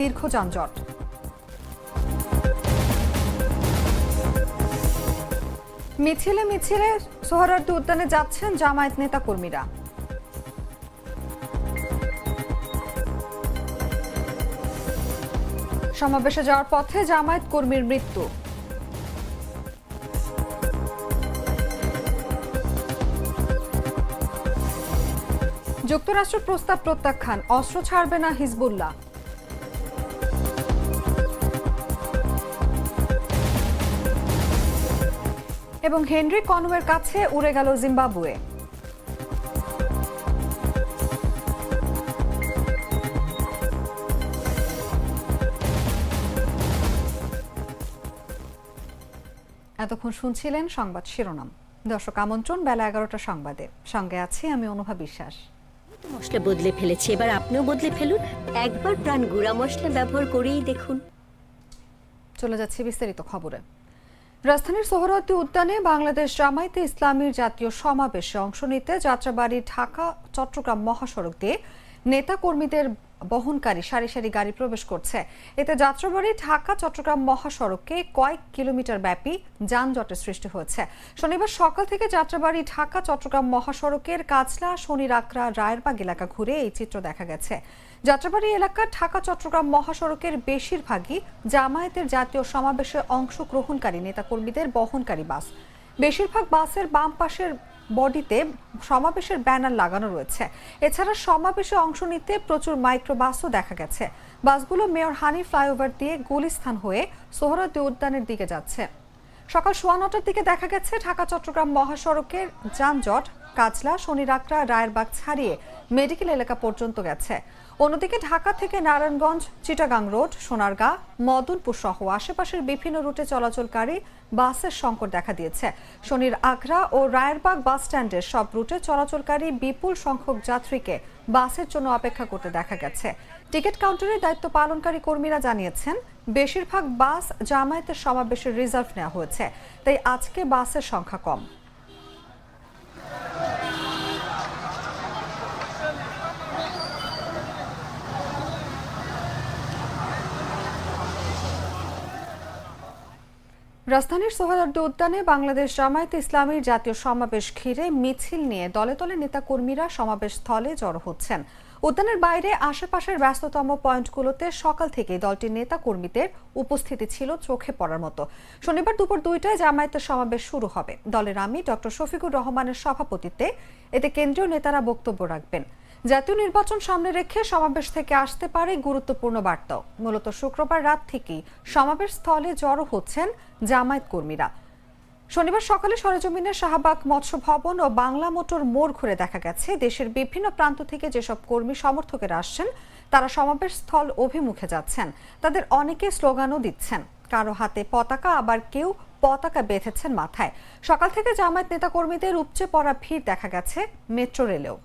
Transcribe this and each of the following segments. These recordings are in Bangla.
দীর্ঘ যানজট। মিছিলে মিছিলে সোহরার্দি উদ্যানে যাচ্ছেন জামায়াত নেতা কর্মীরা সমাবেশে যাওয়ার পথে জামায়াত কর্মীর মৃত্যু। যুক্তরাষ্ট্র প্রস্তাব প্রত্যাখ্যান, অস্ত্র ছাড়বে না হিজবুল্লাহ। এবং হেনরি কনওয়ের কাছে উড়ে গেল জিম্বাবুয়ে। এতক্ষণ শুনছিলেন সংবাদ শিরোনাম। দর্শক আমন্ত্রণ বেলা এগারোটা সংবাদে। সঙ্গে আছি আমি অনুভা বিশ্বাস। মশলা বদলে ফেলেছি এবার আপনিও বদলে ফেলুন। একবার প্রাণ গুঁড়া মশলা ব্যবহার করেই দেখুন। চলে যাচ্ছে বিস্তারিত খবরে। রাজধানীর সোহরাওয়ার্দী উদ্যানে বাংলাদেশ জামায়াতে ইসলামীর জাতীয় সমাবেশে অংশ নিতে যাত্রাবাড়ি ঢাকা, চট্টগ্রাম মহাসড়ক দিয়ে নেতা কর্মীদের বহনকারী সারি সারি গাড়ি প্রবেশ করছে। এতে যাত্রাবাড়ি ঢাকা, চট্টগ্রাম মহাসড়কে কয়েক কিলোমিটার ব্যাপী যানজটের সৃষ্টি হয়েছে। শনিবার সকাল থেকে যাত্রাবাড়ি ঢাকা, চট্টগ্রাম মহাসড়কের কাজলা শনিরাকড়া রায়েরবাগ এলাকা ঘুরে এই চিত্র দেখা গেছে। যাত্রাবাড়ি এলাকার ঢাকা, চট্টগ্রাম মহাসড়কের বেশিরভাগই জামায়াতের জাতীয় সমাবেশে অংশগ্রহণকারী নেতাকর্মীদের বহনকারী বাস। বেশিরভাগ বাসের বাম পাশের বডিতে সমাবেশের ব্যানার লাগানো রয়েছে। এছাড়া সমাবেশে অংশ নিতে প্রচুর মাইক্রোবাসও দেখা গেছে। বাসগুলো মেয়র হানি ফ্লাইওভার দিয়ে গুলিস্থান হয়ে সোহরাদ্দি উদ্যানের দিকে যাচ্ছে। সকাল সোয়া নটার দিকে দেখা গেছে, ঢাকা, চট্টগ্রাম মহাসড়কের যানজট কাজলা শনিরাকড়া রায়েরবাগ ছাড়িয়ে মেডিকেল এলাকা পর্যন্ত গেছে। অন্যদিকে ঢাকা থেকে নারায়ণগঞ্জ, চিটাগাং রোড, সোনারগাঁ, মদনপুর সহ আশেপাশের বিভিন্ন রুটে চলাচলকারী বাসের সংকট দেখা দিয়েছে। শনির আগ্রা ও রায়েরবাগ বাস স্ট্যান্ডের সব রুটে চলাচলকারী বিপুল সংখ্যক যাত্রীকে বাসের জন্য অপেক্ষা করতে দেখা গেছে। টিকিট কাউন্টারে দায়িত্ব পালনকারী কর্মীরা জানিয়েছেন, বেশিরভাগ বাস জামায়াতের সমাবেশের রিজার্ভ নেওয়া হয়েছে, তাই আজকে বাসের সংখ্যা কম। রাজধানীর সোহরার্দি উদ্যানে বাংলাদেশ জামায়াতে ইসলামীর জাতীয় সমাবেশ ঘিরে মিছিল নিয়ে দলে দলে নেতাকর্মীরা সমাবেশ স্থলে জড়ো হচ্ছেন। উদ্যানের বাইরে আশেপাশের ব্যস্ততম পয়েন্টগুলোতে সকাল থেকে দলটির নেতা কর্মীদের উপস্থিতি ছিল চোখে পড়ার মতো। শনিবার দুপুর দুইটায় জামায়াতের সমাবেশ শুরু হবে। দলের আমি ডক্টর শফিকুর রহমানের সভাপতিত্বে এতে কেন্দ্রীয় নেতারা বক্তব্য রাখবেন। জাতীয় নির্বাচন সামনে রেখে সমাবেশ থেকে আসতে পারে গুরুত্বপূর্ণ বার্তাও মূলত শুক্রবার রাত থেকেই সমাবেশ স্থলে জড়ো হচ্ছেন জামায়াত কর্মীরা। শনিবার সকালে সরেজমিনের শাহবাগ মৎস্য ভবন ও বাংলা মোটর মোড় ঘুরে দেখা গেছে। দেশের বিভিন্ন প্রান্ত থেকে যেসব কর্মী সমর্থকেরা আসছেন, তারা সমাবেশ স্থল অভিমুখে যাচ্ছেন। তাদের অনেকে স্লোগানও দিচ্ছেন, কারও হাতে পতাকা, আবার কেউ পতাকা বেঁধেছেন মাথায়। সকাল থেকে জামায়াত নেতাকর্মীদের উপচে পড়া ভিড় দেখা গেছে মেট্রো রেলেও।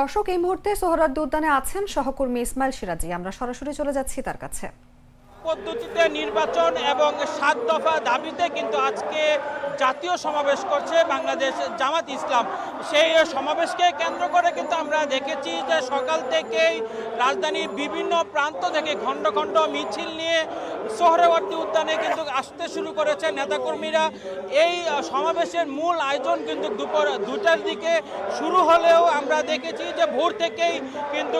দর্শক, এই মুহূর্তে সোহরাদ উদ্যানে আছেন সহকর্মী ইসমাইল সিরাজি। আমরা সরাসরি চলে যাচ্ছি তার কাছে। পদ্ধতিতে নির্বাচন এবং সাত দফা দাবিতে কিন্তু আজকে জাতীয় সমাবেশ করছে বাংলাদেশ জামাত ইসলাম। সেই সমাবেশকে কেন্দ্র করে কিন্তু আমরা দেখেছি যে সকাল থেকেই রাজধানীর বিভিন্ন প্রান্ত থেকে খণ্ড খণ্ড মিছিল নিয়ে সোহরাওয়ার্দী উদ্যানে কিন্তু আসতে শুরু করেছে নেতাকর্মীরা। এই সমাবেশের মূল আয়োজন কিন্তু দুপুর দুটার দিকে শুরু হলেও আমরা দেখেছি যে ভোর থেকেই কিন্তু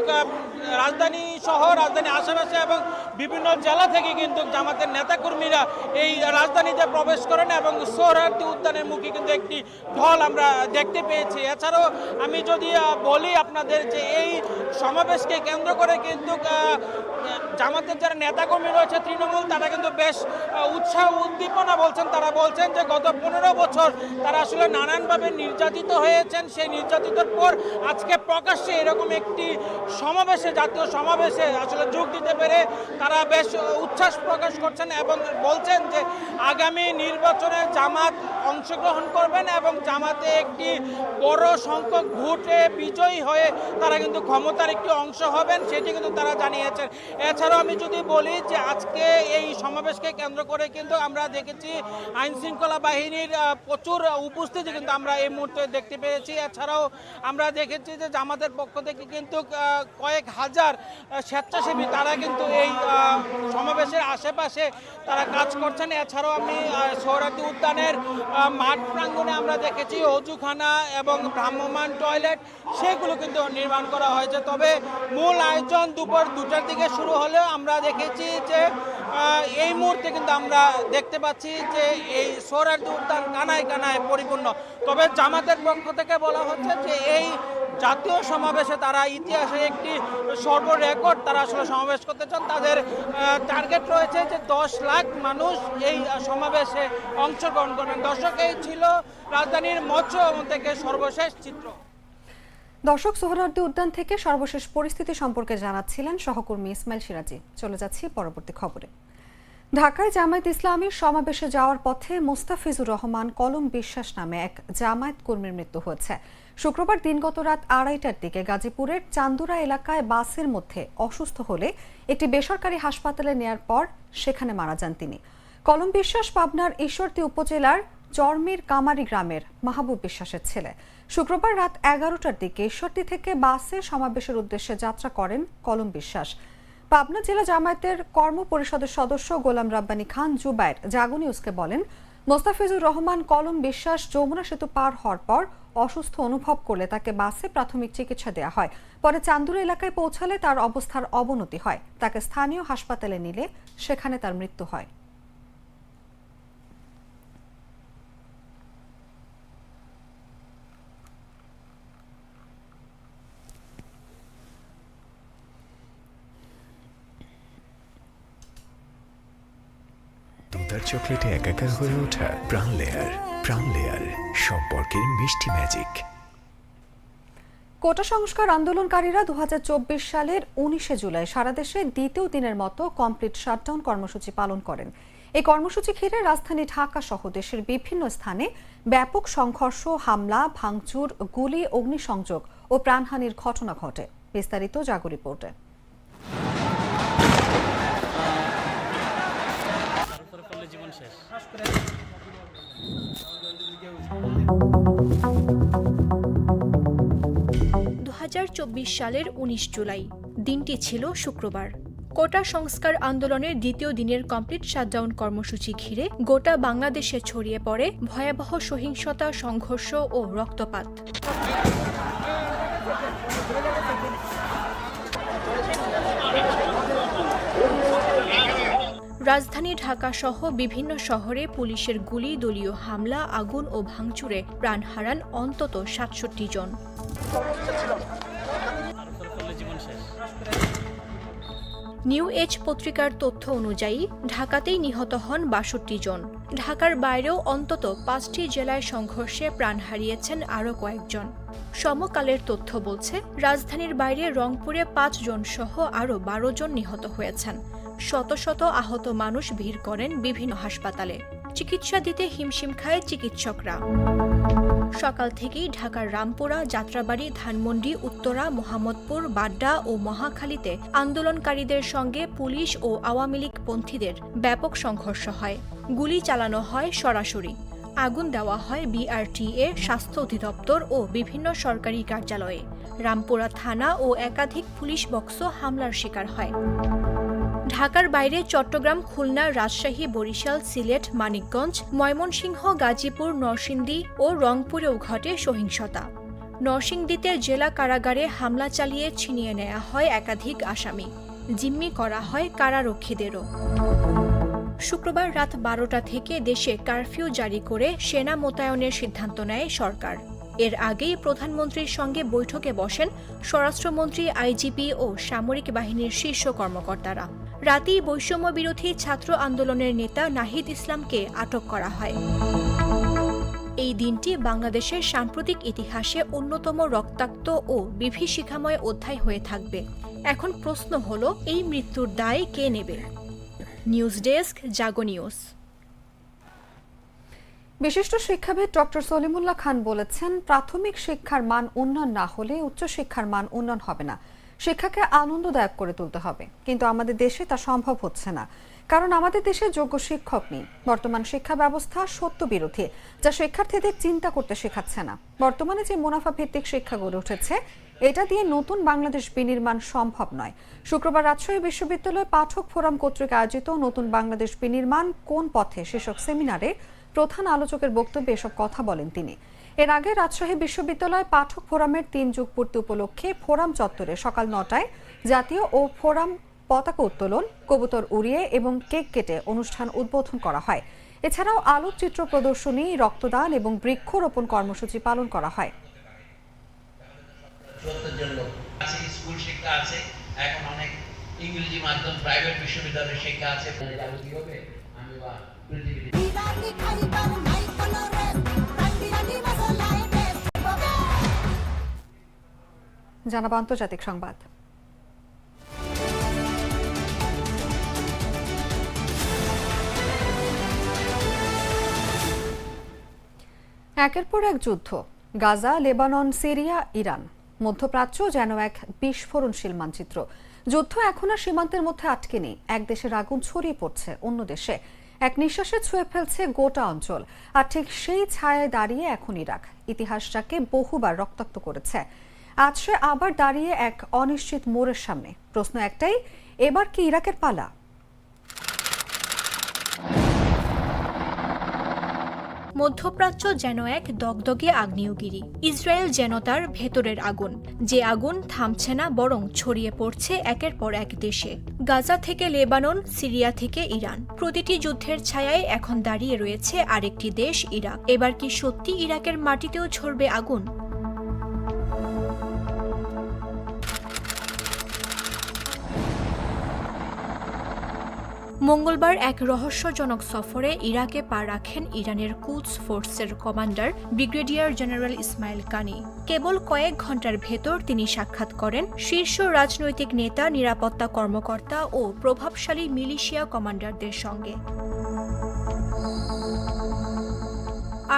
রাজধানী সহ রাজধানী আশেপাশে এবং বিভিন্ন জেলা থেকে কিন্তু জামাতের নেতাকর্মীরা এই রাজধানীতে প্রবেশ করেন এবং সোহরাওয়ার্দী উদ্যানের মুখে কিন্তু একটি ঢল আমরা দেখতে পেয়েছি। এছাড়াও আমি যদি বলি আপনাদের যে এই সমাবেশকে কেন্দ্র করে কিন্তু জামাতের যারা নেতাকর্মী রয়েছে তৃণমূল, তারা কিন্তু বেশ উৎসাহ, উদ্দীপনা বলছেন। তারা বলছেন যে গত পনেরো বছর তারা আসলে নানানভাবে নির্যাতিত হয়েছেন। সেই নির্যাতিতর পর আজকে প্রকাশ্যে এরকম একটি সমাবেশে, জাতীয় সমাবেশে আসলে যোগ দিতে পেরে তারা বেশ উচ্ছ্বাস প্রকাশ করছেন এবং বলছেন যে আগামী নির্বাচনে জামাত অংশগ্রহণ করবেন এবং জামাতে একটি বড় সংখ্যক ভোটে বিজয়ী হয়ে তারা কিন্তু ক্ষমতার একটি অংশ হবেন সেটি কিন্তু তারা জানিয়েছেন। এছাড়াও আমি যদি বলি যে আজকে এই সমাবেশকে কেন্দ্র করে কিন্তু আমরা দেখেছি আইন শৃঙ্খলা বাহিনীর প্রচুর উপস্থিতি কিন্তু আমরা এই মুহূর্তে দেখতে পেয়েছি। এছাড়াও আমরা দেখেছি যে জামাতের পক্ষ থেকে কিন্তু কয়েক হাজার স্বেচ্ছাসেবী তারা কিন্তু এই সমাবেশের আশেপাশে তারা কাজ করছেন। এছাড়াও আমি আহ, উদ্যানের মাঠ প্রাঙ্গনে আমরা দেখেছি অজুখানা এবং ভ্রাম্যমান টয়লেট, সেগুলো কিন্তু নির্মাণ করা হয়েছে। তবে মূল আয়োজন দুপুর দুটার দিকে শুরু হলেও আমরা দেখেছি যে এই মুহূর্তে কিন্তু আমরা দেখতে পাচ্ছি যে এই সোহরাওয়ার্দী উদ্যান কানায় কানায় পরিপূর্ণ। তবে জামাতের পক্ষ থেকে বলা হচ্ছে যে এই জাতীয় সমাবেশে তারা ইতিহাসে একটি সর্ব রেকর্ড তারা আসলে সমাবেশ করতে চান। তাদের টার্গেট রয়েছে যে দশ লাখ মানুষ এই সমাবেশে অংশগ্রহণ করবেন। দর্শক, এই ছিল রাজধানীর মৎস্য থেকে সর্বশেষ চিত্র। দর্শক, সোহরাওয়ার্দী উদ্যান থেকে সর্বশেষ পরিস্থিতি সম্পর্কে জানাচ্ছিলেন সহকর্মী ইসমাইল সিরাজি। চলে যাচ্ছি পরবর্তী খবরে। ঢাকায় জামায়াত ইসলামীর সমাবেশে যাওয়ার পথে মোস্তাফিজুর রহমান কলম বিশ্বাস নামে এক জামায়াত কর্মীর মৃত্যু হয়েছে। শুক্রবার দিনগত রাত আড়াইটার দিকে গাজীপুরের চান্দুরা এলাকায় বাসের মধ্যে অসুস্থ হলে একটি বেসরকারি হাসপাতালে নেয়ার পর সেখানে মারা যান তিনি। কলম বিশ্বাস পাবনার ঈশ্বরদী উপজেলার চরমির কামারি গ্রামের মাহবুব বিশ্বাসের ছেলে। শুক্রবার রাত এগারোটার দিকে ঈশ্বরদী থেকে বাসে সমাবেশের উদ্দেশ্যে যাত্রা করেন কলম বিশ্বাস। পাবনা জেলা জামায়াতের কর্ম পরিষদের সদস্য গোলাম রাব্বানী খান জুবাইর জাগো নিউজকে বলেন, মোস্তাফিজুর রহমান কলম বিশ্বাস যমুনা সেতু পার হওয়ার পর অসুস্থ অনুভব করলে তাকে বাসে প্রাথমিক চিকিৎসা দেওয়া হয়। পরে চান্দুর এলাকায় পৌঁছালে তার অবস্থার অবনতি হয়। তাকে স্থানীয় হাসপাতালে নিলে সেখানে তার মৃত্যু হয়। চকলেটে একাকার হয়ে ওঠা প্রাণ লেয়ার প্রাণ লেয়ার, সম্পর্কের মিষ্টি ম্যাজিক কোটা সংস্কার আন্দোলনকারীরা দু সালের উনিশে জুলাই সারা দেশে দ্বিতীয় দিনের মতো কমপ্লিট শাটডাউন কর্মসূচি পালন করেন। এই কর্মসূচি ঘিরে রাজধানী ঢাকা সহ দেশের বিভিন্ন স্থানে ব্যাপক সংঘর্ষ, হামলা, ভাঙচুর, গুলি, অগ্নিসংযোগ ও প্রাণহানির ঘটনা ঘটে। বিস্তারিত জাগো রিপোর্টে। শেষ। দু সালের ১৯ জুলাই, দিনটি ছিল শুক্রবার। কোটা সংস্কার আন্দোলনের দ্বিতীয় দিনের কমপ্লিট শাটডাউন কর্মসূচি ঘিরে গোটা বাংলাদেশে ছড়িয়ে পড়ে ভয়াবহ সহিংসতা, সংঘর্ষ ও রক্তপাত। রাজধানী ঢাকা সহ বিভিন্ন শহরে পুলিশের গুলি, দলীয় হামলা, আগুন ও ভাঙচুরে প্রাণ হারান অন্তত সাতষট্টি জন। নিউ এজ পত্রিকার তথ্য অনুযায়ী, ঢাকাতেই নিহত হন বাষট্টি জন। ঢাকার বাইরেও অন্তত পাঁচটি জেলায় সংঘর্ষে প্রাণ হারিয়েছেন আরও কয়েকজন। সমকালের তথ্য বলছে, রাজধানীর বাইরে রংপুরে পাঁচ জন সহ আরও বারো জন নিহত হয়েছেন। শত শত আহত মানুষ ভিড় করেন বিভিন্ন হাসপাতালে। চিকিৎসা দিতে হিমশিম খায় চিকিৎসকরা। সকাল থেকেই ঢাকার রামপুরা, যাত্রাবাড়ি, ধানমন্ডি, উত্তরা, মোহাম্মদপুর, বাড্ডা ও মহাখালীতে আন্দোলনকারীদের সঙ্গে পুলিশ ও আওয়ামী লীগ পন্থীদের ব্যাপক সংঘর্ষ হয়। গুলি চালানো হয় সরাসরি। আগুন দেওয়া হয় বিআরটিএ, স্বাস্থ্য অধিদপ্তর ও বিভিন্ন সরকারি কার্যালয়ে। রামপুরা থানা ও একাধিক পুলিশ বক্স হামলার শিকার হয়। ঢাকার বাইরে চট্টগ্রাম, খুলনা, রাজশাহী, বরিশাল, সিলেট, মানিকগঞ্জ, ময়মনসিংহ, গাজীপুর, নরসিংদী ও রংপুরেও ঘটে সহিংসতা। নরসিংদীতে জেলা কারাগারে হামলা চালিয়ে ছিনিয়ে নেওয়া হয় একাধিক আসামি। জিম্মি করা হয় কারারক্ষীদেরও। শুক্রবার রাত বারোটা থেকে দেশে কারফিউ জারি করে সেনা মোতায়েনের সিদ্ধান্ত নেয় সরকার। এর আগেই প্রধানমন্ত্রীর সঙ্গে বৈঠকে বসেন স্বরাষ্ট্রমন্ত্রী, আইজিপি ও সামরিক বাহিনীর শীর্ষ কর্মকর্তারা। রাতেই বৈষম্য বিরোধী ছাত্র আন্দোলনের নেতা নাহিদ ইসলামকে আটক করা হয়। এই দিনটি বাংলাদেশের সাম্প্রতিক ইতিহাসে অন্যতম রক্তাক্ত ও বিভীষিকাময় অধ্যায় হয়ে থাকবে। এখন প্রশ্ন হলো, এই মৃত্যুর দায় কে নেবে? News desk, Jago news. বিশিষ্ট শিক্ষাবিদ ডক্টর সলিমুল্লাহ খান বলেছেন, প্রাথমিক শিক্ষার মান উন্নয়ন না হলে উচ্চশিক্ষার মান উন্নয়ন হবে না। শিক্ষাকে আনন্দদায়ক করে তুলতে হবে। কিন্তু আমাদের দেশে তা সম্ভব হচ্ছে না। কারণ আমাদের দেশে যোগ্য শিক্ষক নেই। বর্তমান শিক্ষা ব্যবস্থা সত্য বিরোধী যা শিক্ষার্থীদের চিন্তা করতে শেখাচ্ছে না। বর্তমানে যে মুনাফা ভিত্তিক শিক্ষা গড়ে উঠেছে, এটা দিয়ে নতুন বাংলাদেশ বিনির্মাণ সম্ভব নয়। শুক্রবার রাজশাহী বিশ্ববিদ্যালয়ে পাঠক ফোরাম কর্তৃক আয়োজিত নতুন বাংলাদেশ বিনির্মাণ কোন পথে শীর্ষক সেমিনারে প্রধান আলোচকের বক্তব্যে এসব কথা বলেন তিনি। এর আগে রাজশাহী বিশ্ববিদ্যালয় পাঠক ফোরামের তিন যুগ পূর্তি উপলক্ষে ফোরাম চত্বরে সকাল নটায় জাতীয় ও ফোরাম পতাকা উত্তোলন, কবুতর উড়িয়ে এবং কেক কেটে অনুষ্ঠান উদ্বোধন করা হয়। এছাড়াও আলোকচিত্র প্রদর্শনী, রক্তদান এবং বৃক্ষরোপণ কর্মসূচি পালন করা হয়। ইংরেজি মাধ্যম প্রাইভেট শিক্ষা আছে জানাব আন্তর্জাতিক সংবাদ। একের পর এক যুদ্ধ, গাজা, লেবানন, সিরিয়া, ইরান। মধ্যপ্রাচ্য যেন এক বিস্ফোরণশীল মানচিত্র। যুদ্ধ এখন আর সীমান্তের মধ্যে আটকে নেই। এক দেশের আগুন ছড়িয়ে পড়ছে অন্য দেশে। এক নিঃশ্বাসে ছুঁয়ে ফেলছে গোটা অঞ্চল। আর ঠিক সেই ছায়ায় দাঁড়িয়ে এখন ইরাক। ইতিহাসটাকে বহুবার রক্তাক্ত করেছে। আজ সে আবার দাঁড়িয়ে এক অনিশ্চিত মোড়ের সামনে। প্রশ্ন একটাই, এবার কি ইরাকের পালা? মধ্যপ্রাচ্য যেন এক দগদগে আগ্নেয়গিরি, ইসরায়েল যেন তার ভেতরের আগুন। যে আগুন থামছে না, বরং ছড়িয়ে পড়ছে একের পর এক দেশে। গাজা থেকে লেবানন, সিরিয়া থেকে ইরান। প্রতিটি যুদ্ধের ছায়ায় এখন দাঁড়িয়ে রয়েছে আরেকটি দেশ ইরাক। এবার কি সত্যি ইরাকের মাটিতেও ছড়বে আগুন? মঙ্গলবার এক রহস্যজনক সফরে ইরাকে পা রাখেন ইরানের কুচ ফোর্সের কমান্ডার ব্রিগেডিয়ার জেনারেল ইসমাইল কানি। কেবল কয়েক ঘণ্টার ভেতর তিনি সাক্ষাৎ করেন শীর্ষ রাজনৈতিক নেতা, নিরাপত্তা কর্মকর্তা ও প্রভাবশালী মিলিশিয়া কমান্ডারদের সঙ্গে।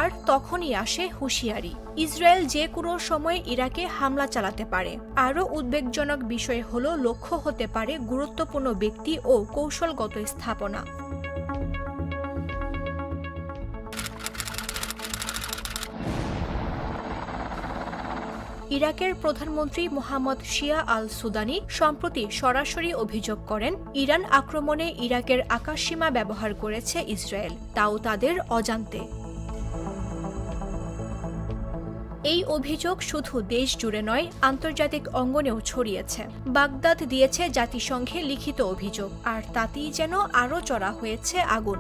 আর তখনই আসে হুঁশিয়ারি। ইসরায়েল যে কোনো সময় ইরাকে হামলা চালাতে পারে। আরও উদ্বেগজনক বিষয় হল, লক্ষ্য হতে পারে গুরুত্বপূর্ণ ব্যক্তি ও কৌশলগত স্থাপনা। ইরাকের প্রধানমন্ত্রী মোহাম্মদ শিয়া আল সুদানি সম্প্রতি সরাসরি অভিযোগ করেন, ইরান আক্রমণে ইরাকের আকাশসীমা ব্যবহার করেছে ইসরায়েল, তাও তাদের অজান্তে। এই অভিযোগ শুধু দেশ জুড়ে নয়, আন্তর্জাতিক অঙ্গনেও ছড়িয়েছে। বাগদাদ দিয়েছে জাতিসংঘে লিখিত অভিযোগ, আর তাতেই যেন আরও চড়া হয়েছে আগুন।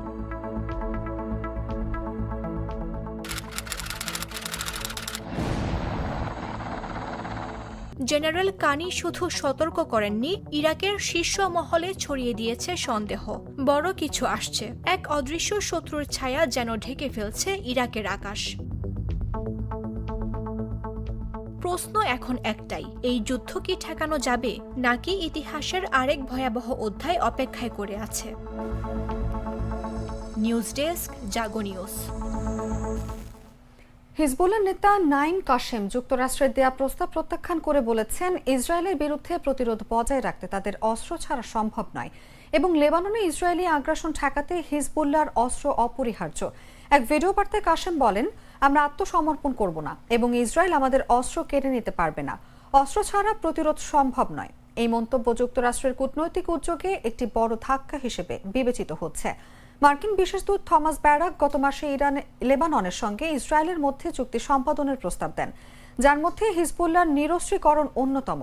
জেনারেল কানি শুধু সতর্ক করেননি, ইরাকের শীর্ষ মহলে ছড়িয়ে দিয়েছে সন্দেহ। বড় কিছু আসছে। এক অদৃশ্য শত্রুর ছায়া যেন ঢেকে ফেলছে ইরাকের আকাশ। প্রশ্ন এখন একটাই, এই যুদ্ধ কি ঠেকানো যাবে, নাকি ইতিহাসের আরেক ভয়াবহ অধ্যায় অপেক্ষায় করে আছে? News desk, Jago news. Hezbollah নেতা নাইম কাশেম যুক্তরাষ্ট্রের দেয়া প্রস্তাব প্রত্যাখ্যান করে বলেছেন, ইসরায়েলের বিরুদ্ধে প্রতিরোধ বজায় রাখতে তাদের অস্ত্র ছাড়া সম্ভব নয় এবং লেবাননে ইসরায়েলি আগ্রাসন ঠেকাতে হিজবুল্লাহর অস্ত্র অপরিহার্য। এক ভিডিও বার্তায় কাশেম বলেন আমরা আত্মসমর্পণ করব না এবং ইসরায়েল আমাদের অস্ত্র কেড়ে নিতে পারবে না। অস্ত্র ছাড়া প্রতিরোধ সম্ভব নয়। এই মন্তব্য যুক্তরাষ্ট্রের কূটনৈতিক উদ্যোগে একটি বড় ধাক্কা হিসেবে বিবেচিত হচ্ছে। মার্কিন বিশেষ দূত থমাস ব্যারাক গত মাসে ইরান, লেবাননের সঙ্গে ইসরায়েলের মধ্যে চুক্তি সম্পাদনের প্রস্তাব দেন। যার মধ্যে হিজবুল্লাহর নিরস্ত্রীকরণ অন্যতম।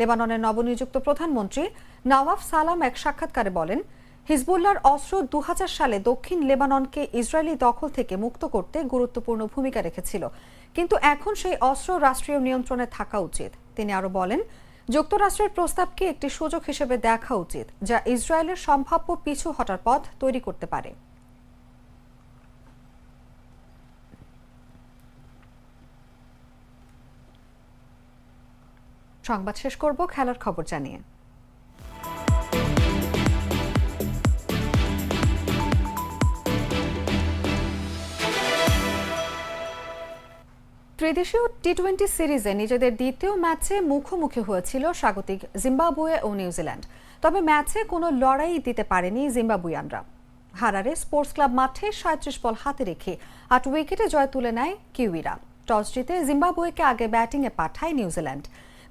লেবাননের নবনিযুক্ত প্রধানমন্ত্রী নওয়াফ সালাম এক সাক্ষাৎকারে বলেন হিজবুল্লাহর অস্ত্র দু হাজার সালে দক্ষিণ লেবাননকে ইসরায়েলি দখল থেকে মুক্ত করতে গুরুত্বপূর্ণ ভূমিকা রেখেছিল। কিন্তু এখন সেই অস্ত্র রাষ্ট্রীয় নিয়ন্ত্রণে থাকা উচিত। তিনি আরও বলেন, যুক্তরাষ্ট্রের প্রস্তাবকে একটি সুযোগ হিসেবে দেখা উচিত, যা ইসরায়েলের সম্ভাব্য পিছু হটার পথ তৈরি করতে পারে। সংবাদ শেষ করব, খেলার খবর জানিয়ে। ত্রিদেশীয় টি টোয়েন্টি সিরিজে নিজেদের দ্বিতীয় ম্যাচে মুখোমুখি হয়েছিল স্বাগতিক জিম্বাবুয়ে ও নিউজিল্যান্ড তবে ম্যাচে কোনো লড়াই দিতে পারেনি জিম্বাবুয়ানরা। হারারে স্পোর্টস ক্লাব মাঠে সাঁত্রিশ বল হাতে রেখে আট উইকেটে জয় তুলে নেয় কিউইরা। টস জিতে জিম্বাবুয়েকে আগে ব্যাটিংয়ে পাঠায় নিউজিল্যান্ড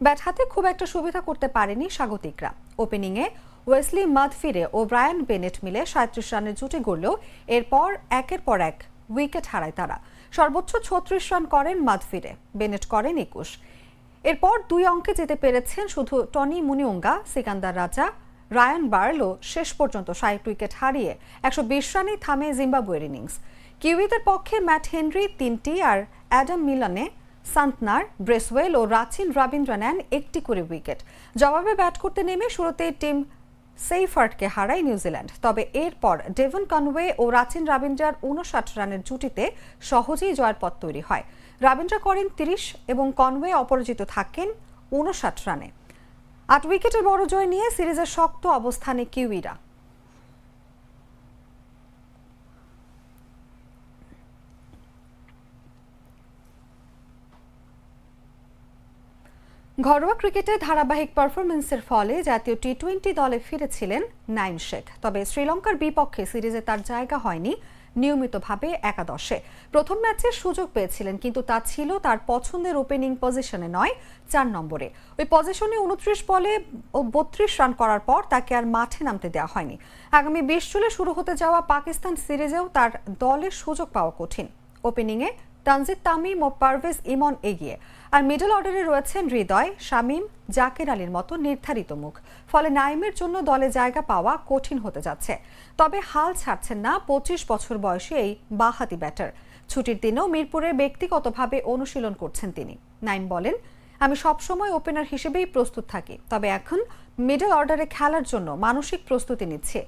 ব্যাট হাতে খুব একটা সুবিধা করতে পারেনি স্বাগতিকরা। ওপেনিংয়ে ওয়েসলি মাদফিরে ও ব্রায়ান বেনেট মিলে সাঁত্রিশ রানের জুটি গড়লেও এরপর একের পর এক উইকেট হারায় তারা। সর্বোচ্চ ছত্রিশ রান করেন মাদফিরে, বেনেট করেন একুশ। এরপর দুই অঙ্কে যেতে পেরেছেন শুধু টনি মুনিউঙ্গা, সিকান্দার রাজা, রায়ান বার্লো শেষ পর্যন্ত ষাট উইকেট হারিয়ে একশো বিশ রানেই থামে জিম্বাবুয়ের ইনিংস। কিউইদের পক্ষে ম্যাট হেনরি তিনটি আর অ্যাডাম মিলনে সান্তনার ব্রেসওয়েল ও রাচিন রবীন্দ্র নেন একটি করে উইকেট। জবাবে ব্যাট করতে নেমে শুরুতেই টিম সেইফার্টকে হারায় নিউজিল্যান্ড তবে এরপর ডেভন কনওয়ে ও রাচিন রাবিন্দ্রার উনষাট রানের জুটিতে সহজেই জয়ের পথ তৈরি হয়। রাবিন্দ্রা করেন তিরিশ এবং কনওয়ে অপরাজিত থাকেন উনষাট রানে। আট উইকেটের বড় জয় নিয়ে সিরিজের শক্ত অবস্থানে কিউইরা। ঘরোয়া ক্রিকেটে ধারাবাহিক পারফরমেন্সের ফলে জাতীয় টি টোয়েন্টি দলে ফিরেছিলেন নাইম শেখ। তবে শ্রীলঙ্কার বিপক্ষে সিরিজে তার জায়গা হয়নি নিয়মিতভাবে একাদশে। প্রথম ম্যাচে সুযোগ পেয়েছিলেন, কিন্তু তা ছিল তার পছন্দের ওপেনিং পজিশনে নয়, চার নম্বরে। ওই পজিশনে উনত্রিশ বলে ও বত্রিশ রান করার পর তাকে আর মাঠে নামতে দেওয়া হয়নি। আগামী বিশ জুলে শুরু হতে যাওয়া পাকিস্তান সিরিজেও তার দলের সুযোগ পাওয়া কঠিন। ওপেনিংয়ে তানজিদ তামিম ও পারভেজ ইমন এগিয়ে। আর মিডল অর্ডারে রয়েছেন হৃদয়, শামীম, জাকির আলীর মতো নির্ধারিত মুখ। ফলে নাইমের জন্য দলে জায়গা পাওয়া কঠিন হতে যাচ্ছে। তবে হাল ছাড়ছেন না পঁচিশ বছর বয়সী এই বাহাতি ব্যাটার ছুটির দিনেও মিরপুরে ব্যক্তিগতভাবে অনুশীলন করছেন তিনি। নাইম বলেন, আমি সবসময় ওপেনার হিসেবেই প্রস্তুত থাকি, তবে এখন মিডল অর্ডারে খেলার জন্য মানসিক প্রস্তুতি নিচ্ছে।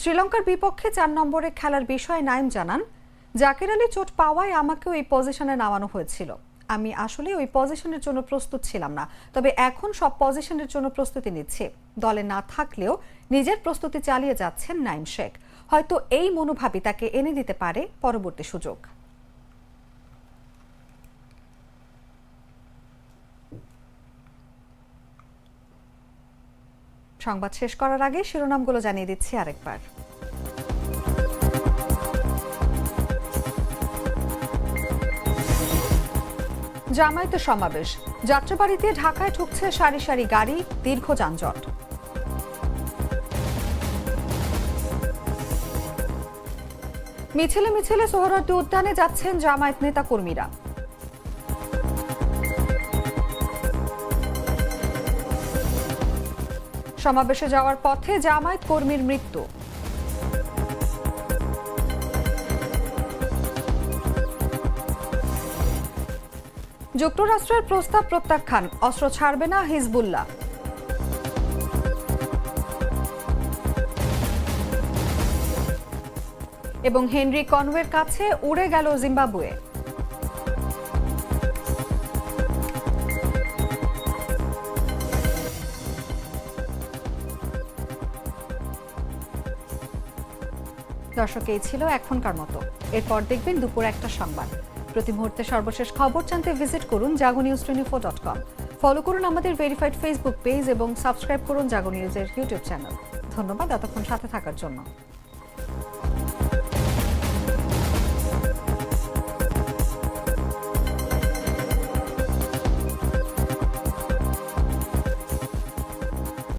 শ্রীলঙ্কার বিপক্ষে চার নম্বরে খেলার বিষয়ে নাইম জানান জাকির আলী চোট পাওয়ায় আমাকে ওই পজিশনে নামানো হয়েছিল। আমি আসলে ওই পজিশনের জন্য প্রস্তুত ছিলাম না, তবে এখন সব পজিশনের জন্য প্রস্তুতি নিচ্ছে। দলে না থাকলেও নিজের প্রস্তুতি চালিয়ে যাচ্ছেন নাইম শেখ। হয়তো এই মনোভাবই তাকে এনে দিতে পারে পরবর্তী সুযোগ। সংবাদ শেষ করার আগে শিরোনামগুলো জানিয়ে দিচ্ছি আরেকবার। জামায়াতে সমাবেশ। যাত্রাবাড়িতে ঢাকায় ঠুকছে সারি সারি গাড়ি, দীর্ঘ যানজট। মিছিলে মিছিলে সোহরাওয়ার্দী উদ্যানে যাচ্ছেন জামায়াত নেতা কর্মীরা সমাবেশে যাওয়ার পথে জামায়াত কর্মীর মৃত্যু। যুক্তরাষ্ট্রের প্রস্তাব প্রত্যাখ্যান, অস্ত্র ছাড়বে না হিজবুল্লাহ। এবং হেনরি কনওয়ের কাছে উড়ে গেল জিম্বাবুয়ে। দর্শক, এই ছিল এখনকার মতো। এরপর দেখবেন দুপুর একটা সংবাদ। প্রতি মুহূর্তে সর্বশেষ খবর জানতে ভিজিট করুন Jago news twenty four dot com follow করুন আমাদের ভেরিফাইড ফেসবুক পেজ এবং সাবস্ক্রাইব করুন জাগো নিউজের ইউটিউব চ্যানেল ধন্যবাদ, এতক্ষণ সাথে থাকার জন্য।